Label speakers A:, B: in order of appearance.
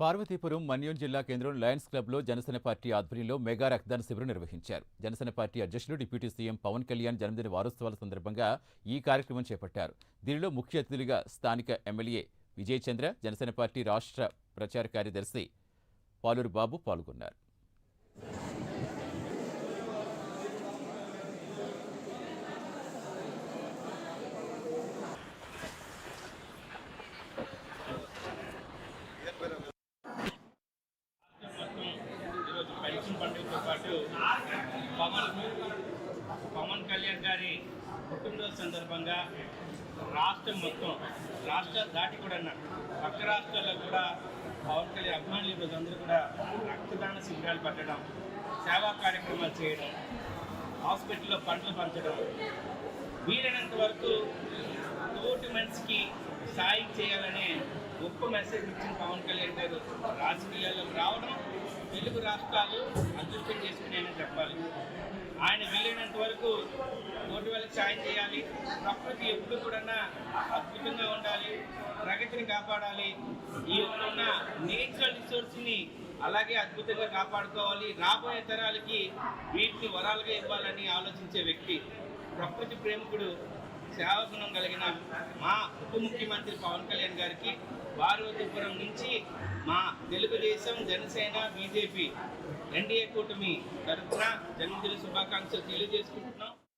A: పార్వతీపురం మన్యం జిల్లా కేంద్రం లయన్స్ క్లబ్లో జనసేన పార్టీ ఆధ్వర్యంలో మెగా రక్తదాన శిబిరం నిర్వహించారు. జనసేన పార్టీ అధ్యక్షులు డిప్యూటీ సీఎం పవన్ కళ్యాణ్ జన్మదిన వారోత్సవాల సందర్భంగా ఈ కార్యక్రమం చేపట్టారు. దీనిలో ముఖ్య అతిథులుగా స్థానిక ఎమ్మెల్యే విజయచంద్ర జనసేన పార్టీ రాష్ట్ర ప్రచార కార్యదర్శి పాలూరు బాబు పాల్గొన్నారు.
B: పండుగతో పాటు పవన్ పవన్ కళ్యాణ్ గారి పుట్టినరోజు సందర్భంగా రాష్ట్రం మొత్తం రాష్ట్రాలు దాటి కూడా పక్క రాష్ట్రాల్లో కూడా పవన్ కళ్యాణ్ అభిమానులు ఈరోజు అందరూ కూడా రక్తదాన శిబిరాలు పట్టడం సేవా కార్యక్రమాలు చేయడం హాస్పిటల్లో పంటలు పంచడం వీలైనంత వరకు తోటి మనిషికి సాయం చేయాలనే గొప్ప మెసేజ్ ఇచ్చిన పవన్ కళ్యాణ్ గారు రాజకీయాల్లోకి రావడం తెలుగు రాష్ట్రాలు అదృష్టం చేసుకున్నాయని చెప్పాలి. ఆయన వెళ్ళినంత వరకు తోటి వాళ్ళకి సాయం చేయాలి. ప్రకృతి ఎప్పుడు కూడా అద్భుతంగా ఉండాలి. ప్రగతిని కాపాడాలి. ఈ ఉన్న నేచురల్ రిసోర్స్ని అలాగే అద్భుతంగా కాపాడుకోవాలి. రాబోయే తరాలకి వీటిని వరాలుగా ఇవ్వాలని ఆలోచించే వ్యక్తి ప్రకృతి ప్రేమికుడు సేవాగుణం కలిగిన మా ఉప ముఖ్యమంత్రి పవన్ కళ్యాణ్ గారికి పార్వతీపురం నుంచి మా తెలుగుదేశం జనసేన బీజేపీ ఎన్డీఏ కూటమి తరఫున జన్మదిన శుభాకాంక్షలు తెలియజేసుకుంటున్నాం.